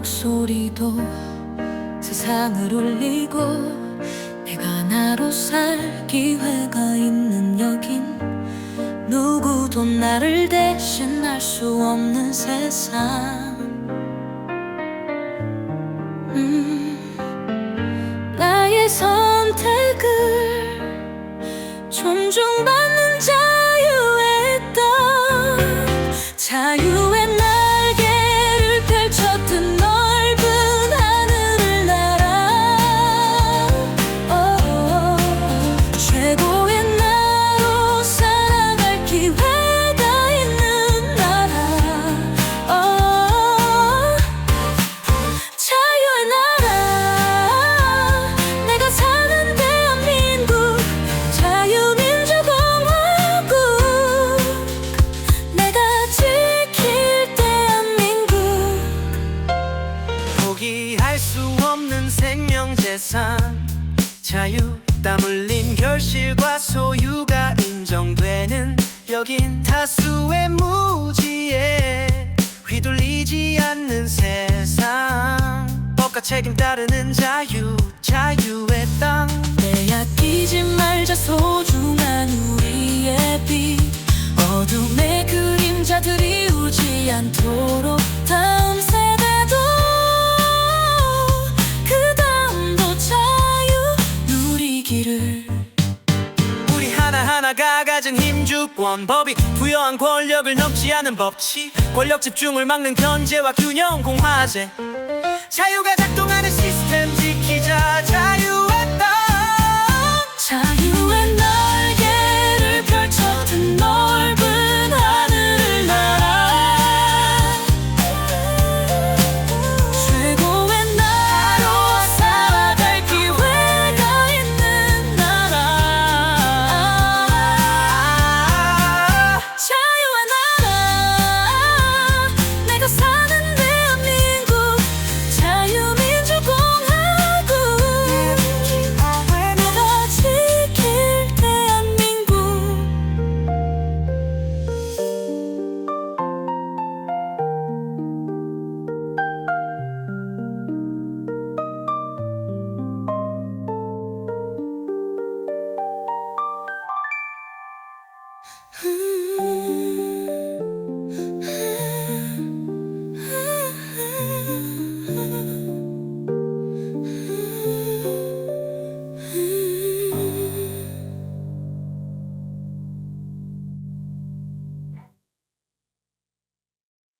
목소리도 세상을 울리고 내가 나로 살 기회가 있는 여긴 누구도 나를 대신할 수 없는 세상. 음, 나의 선택을 존중받는 수 없는 생명재산. 자유 땀 흘린 결실과 소유가 인정되는 여긴 다수의 무지에 휘둘리지 않는 세상. 법과 책임 따르는 자유 자유의 땅. 빼앗기지 말자 소중한 우리의 누리기를 우리 하나하나가 가진 힘 주권 법이 부여한 권력을 넘지 않은 법치. 권력 집중을 막는 견제와 균형 공화제. 자유가 작동하는 시스템